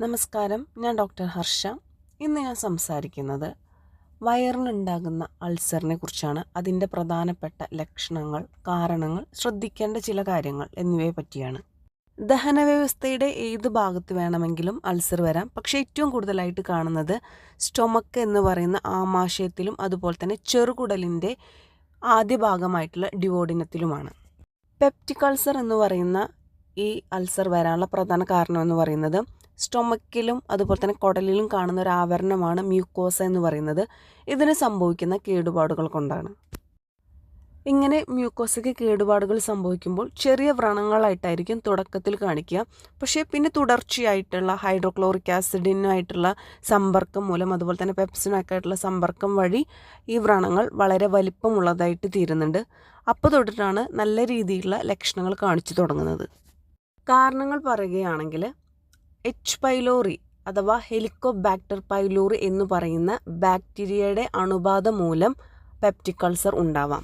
നമസ്കാരം. ഞാൻ ഡോക്ടർ ഹർഷ. ഇന്ന് ഞാൻ സംസാരിക്കുന്നത് വയറിനുണ്ടാകുന്ന അൾസറിനെ കുറിച്ചാണ്. അതിന്റെ പ്രധാനപ്പെട്ട ലക്ഷണങ്ങൾ കാരണങ്ങൾ ശ്രദ്ധിക്കേണ്ട ചില കാര്യങ്ങൾ എന്നിവയെ പറ്റിയാണ്. ദഹന വ്യവസ്ഥയുടെ ഏത് ഭാഗത്ത് വേണമെങ്കിലും അൾസർ വരാം. പക്ഷേ ഏറ്റവും കൂടുതലായിട്ട് കാണുന്നത് സ്റ്റൊമക്ക് എന്ന് പറയുന്ന ആമാശയത്തിലും അതുപോലെ തന്നെ ചെറുകുടലിന്റെ ആദ്യ ഭാഗമായിട്ടുള്ള ഡിവോഡിനത്തിലുമാണ്. പെപ്റ്റിക് അൾസർ എന്ന് പറയുന്ന ഈ അൾസർ വരാനുള്ള പ്രധാന കാരണം എന്ന് പറയുന്നത് സ്റ്റൊമക്കിലും അതുപോലെ തന്നെ കുടലിലും കാണുന്ന ഒരു ആവരണമാണ് മ്യൂക്കോസ എന്ന് പറയുന്നത്. ഇതിന് സംഭവിക്കുന്ന കേടുപാടുകൾ കൊണ്ടാണ്. ഇങ്ങനെ മ്യൂക്കോസയ്ക്ക് കേടുപാടുകൾ സംഭവിക്കുമ്പോൾ ചെറിയ വ്രണങ്ങളായിട്ടായിരിക്കും തുടക്കത്തിൽ കാണിക്കുക. പക്ഷേ പിന്നെ തുടർച്ചയായിട്ടുള്ള ഹൈഡ്രോക്ലോറിക് ആസിഡിനുമായിട്ടുള്ള സമ്പർക്കം മൂലം അതുപോലെ തന്നെ പെപ്സിനൊക്കെ ആയിട്ടുള്ള സമ്പർക്കം വഴി ഈ വ്രണങ്ങൾ വളരെ വലിപ്പമുള്ളതായിട്ട് തീരുന്നുണ്ട്. അപ്പോൾ തൊട്ടിട്ടാണ് നല്ല രീതിയിലുള്ള ലക്ഷണങ്ങൾ കാണിച്ചു തുടങ്ങുന്നത്. കാരണങ്ങൾ പറയുകയാണെങ്കിൽ എച്ച് പൈലോറി അഥവാ ഹെലിക്കോബാക്ടർ പൈലോറി എന്ന് പറയുന്ന ബാക്ടീരിയയുടെ അണുബാധ മൂലം പെപ്റ്റിക് അൾസർ ഉണ്ടാവാം.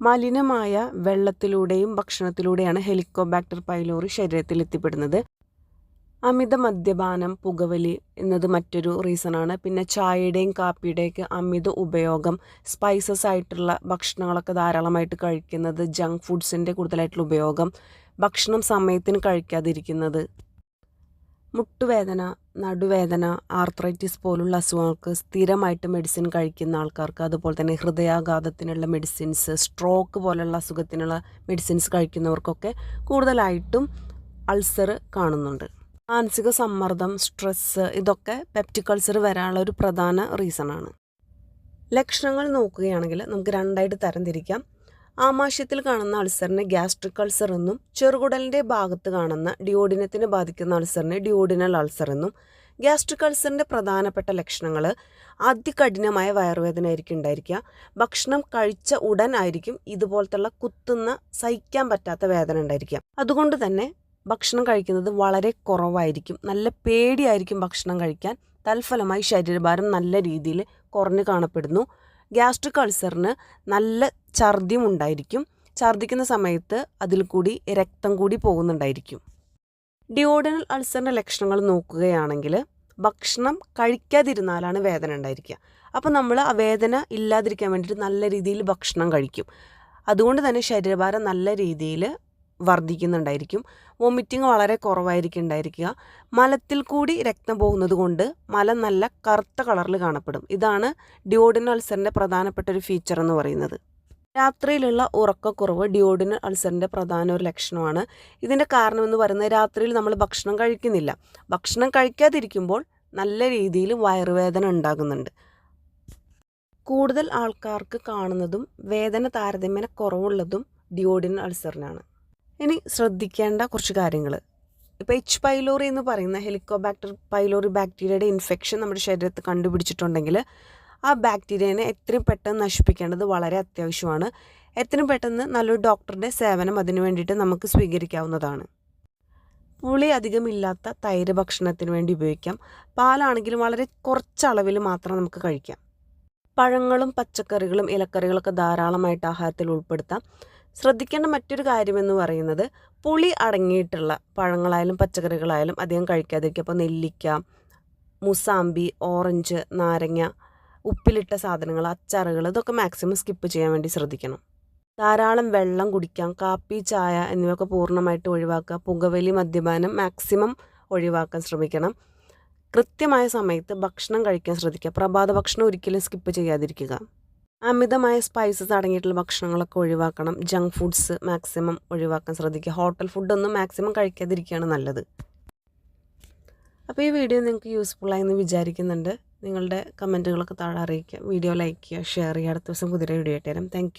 മലിനമായ വെള്ളത്തിലൂടെയും ഭക്ഷണത്തിലൂടെയാണ് ഹെലിക്കോബാക്ടർ പൈലോറി ശരീരത്തിൽ എത്തിപ്പെടുന്നത്. അമിത മദ്യപാനം പുകവലി എന്നത് മറ്റൊരു റീസണാണ് പിന്നെ ചായയുടെയും കാപ്പിയുടെയൊക്കെ അമിത ഉപയോഗം സ്പൈസസ് ആയിട്ടുള്ള ഭക്ഷണങ്ങളൊക്കെ ധാരാളമായിട്ട് കഴിക്കുന്നത് ജങ്ക് ഫുഡ്സിന്റെ കൂടുതലായിട്ടുള്ള ഉപയോഗം ഭക്ഷണം സമയത്തിന് കഴിക്കാതിരിക്കുന്നത് മുട്ടുവേദന നടുവേദന ആർത്രൈറ്റിസ് പോലുള്ള അസുഖങ്ങൾക്ക് സ്ഥിരമായിട്ട് മെഡിസിൻ കഴിക്കുന്ന ആൾക്കാർക്ക് അതുപോലെ തന്നെ ഹൃദയാഘാതത്തിനുള്ള മെഡിസിൻസ് സ്ട്രോക്ക് പോലുള്ള അസുഖത്തിനുള്ള മെഡിസിൻസ് കഴിക്കുന്നവർക്കൊക്കെ കൂടുതലായിട്ടും അൾസർ കാണുന്നുണ്ട്. മാനസിക സമ്മർദ്ദം സ്ട്രെസ്സ് ഇതൊക്കെ പെപ്റ്റിക് അൾസർ വരാനുള്ള ഒരു പ്രധാന റീസണാണ് ലക്ഷണങ്ങൾ നോക്കുകയാണെങ്കിൽ നമുക്ക് രണ്ടായിട്ട് തരംതിരിക്കാം. ആമാശയത്തിൽ കാണുന്ന അൾസറിനെ ഗ്യാസ്ട്രിക് അൾസർ എന്നും ചെറുകുടലിന്റെ ഭാഗത്ത് കാണുന്ന ഡിയോഡിനത്തിന് ബാധിക്കുന്ന അൾസറിനെ ഡിയോഡിനൽ അൾസർ എന്നും ഗ്യാസ്ട്രിക് അൾസറിന്റെ പ്രധാനപ്പെട്ട ലക്ഷണങ്ങൾ അതികഠിനമായ വയറുവേദന ആയിരിക്കും ഉണ്ടായിരിക്കുക. ഭക്ഷണം കഴിച്ച ഉടൻ ആയിരിക്കും ഇതുപോലത്തുള്ള കുത്തുന്ന സഹിക്കാൻ പറ്റാത്ത വേദന ഉണ്ടായിരിക്കുക. അതുകൊണ്ട് തന്നെ ഭക്ഷണം കഴിക്കുന്നത് വളരെ കുറവായിരിക്കും. നല്ല പേടിയായിരിക്കും ഭക്ഷണം കഴിക്കാൻ. തൽഫലമായി ശരീരഭാരം നല്ല രീതിയിൽ കുറഞ്ഞു കാണപ്പെടുന്നു. ഗ്യാസ്ട്രിക് അൾസറിന് നല്ല ഛർദ്യം ഉണ്ടായിരിക്കും. ഛർദ്ദിക്കുന്ന സമയത്ത് അതിൽ കൂടി രക്തം കൂടി പോകുന്നുണ്ടായിരിക്കും. ഡിയോഡനൽ അൾസറിന്റെ ലക്ഷണങ്ങൾ നോക്കുകയാണെങ്കിൽ ഭക്ഷണം കഴിക്കാതിരുന്നാലാണ് വേദന ഉണ്ടായിരിക്കുക. അപ്പോൾ നമ്മൾ ആ വേദന ഇല്ലാതിരിക്കാൻ വേണ്ടിയിട്ട് നല്ല രീതിയിൽ ഭക്ഷണം കഴിക്കും. അതുകൊണ്ട് തന്നെ ശരീരഭാരം നല്ല രീതിയിൽ വർദ്ധിക്കുന്നുണ്ടായിരിക്കും. വോമിറ്റിംഗ് വളരെ കുറവായിരിക്കും ഉണ്ടായിരിക്കുക മലത്തിൽ കൂടി രക്തം പോകുന്നത് കൊണ്ട് മലം നല്ല കറുത്ത കളറിൽ കാണപ്പെടും. ഇതാണ് ഡിയോഡിനൽ അൾസറിന്റെ പ്രധാനപ്പെട്ട ഒരു ഫീച്ചർ എന്ന് പറയുന്നത്. രാത്രിയിലുള്ള ഉറക്കക്കുറവ് ഡിയോഡിനൽ അൾസറിന്റെ പ്രധാന ഒരു ലക്ഷണമാണ്. ഇതിന്റെ കാരണം എന്ന് പറയുന്നത് രാത്രിയിൽ നമ്മൾ ഭക്ഷണം കഴിക്കുന്നില്ല. ഭക്ഷണം കഴിക്കാതിരിക്കുമ്പോൾ നല്ല രീതിയിൽ വയറുവേദന ഉണ്ടാകുന്നുണ്ട്. കൂടുതൽ ആൾക്കാർക്ക് കാണുന്നതും വേദന താരതമ്യേന കുറവുള്ളതും ഡിയോഡിനൽ അൾസറിനാണ്. ഇനി ശ്രദ്ധിക്കേണ്ട കുറച്ച് കാര്യങ്ങൾ ഇപ്പോൾ എച്ച് പൈലോറി എന്ന് പറയുന്ന ഹെലിക്കോബാക്ടർ പൈലോറി ബാക്ടീരിയയുടെ ഇൻഫെക്ഷൻ നമ്മുടെ ശരീരത്തിൽ കണ്ടുപിടിച്ചിട്ടുണ്ടെങ്കിൽ ആ ബാക്ടീരിയനെ എത്രയും പെട്ടെന്ന് നശിപ്പിക്കേണ്ടത് വളരെ അത്യാവശ്യമാണ്. എത്രയും പെട്ടെന്ന് നല്ലൊരു ഡോക്ടറുടെ സേവനം അതിനു വേണ്ടിയിട്ട് നമുക്ക് സ്വീകരിക്കാവുന്നതാണ്. പുളി അധികമില്ലാത്ത തൈര് ഭക്ഷണത്തിന് വേണ്ടി ഉപയോഗിക്കാം. പാലാണെങ്കിലും വളരെ കുറച്ച് അളവിൽ മാത്രം നമുക്ക് കഴിക്കാം. പഴങ്ങളും പച്ചക്കറികളും ഇലക്കറികളൊക്കെ ധാരാളമായിട്ട് ആഹാരത്തിൽ ഉൾപ്പെടുത്താം. ശ്രദ്ധിക്കേണ്ട മറ്റൊരു കാര്യമെന്ന് പറയുന്നത് പുളി അടങ്ങിയിട്ടുള്ള പഴങ്ങളായാലും പച്ചക്കറികളായാലും അധികം കഴിക്കാതിരിക്കുക. അപ്പോൾ നെല്ലിക്ക മുസാമ്പി ഓറഞ്ച് നാരങ്ങ ഉപ്പിലിട്ട സാധനങ്ങൾ അച്ചാറുകൾ ഇതൊക്കെ മാക്സിമം സ്കിപ്പ് ചെയ്യാൻ വേണ്ടി ശ്രദ്ധിക്കണം. ധാരാളം വെള്ളം കുടിക്കാം. കാപ്പി ചായ എന്നിവയൊക്കെ പൂർണമായിട്ട് ഒഴിവാക്കുക. പുകവലി മദ്യപാനം മാക്സിമം ഒഴിവാക്കാൻ ശ്രമിക്കണം. കൃത്യമായ സമയത്ത് ഭക്ഷണം കഴിക്കാൻ ശ്രദ്ധിക്കുക. പ്രഭാത ഭക്ഷണം ഒരിക്കലും സ്കിപ്പ് ചെയ്യാതിരിക്കുക. അമിതമായ സ്പൈസസ് അടങ്ങിയിട്ടുള്ള ഭക്ഷണങ്ങളൊക്കെ ഒഴിവാക്കണം. ജങ്ക് ഫുഡ്സ് മാക്സിമം ഒഴിവാക്കാൻ ശ്രദ്ധിക്കുക. ഹോട്ടൽ ഫുഡൊന്നും മാക്സിമം കഴിക്കാതിരിക്കുകയാണ് നല്ലത്. അപ്പോൾ ഈ വീഡിയോ നിങ്ങൾക്ക് യൂസ്ഫുൾ എന്ന് വിചാരിക്കുന്നുണ്ട്. നിങ്ങളുടെ കമന്റുകളൊക്കെ താഴെ അറിയിക്കുക. വീഡിയോ ലൈക്ക് ചെയ്യുക ഷെയർ ചെയ്യുക. അടുത്ത ദിവസം പുതിയ വീഡിയോ ആയിട്ട് തരാം താങ്ക്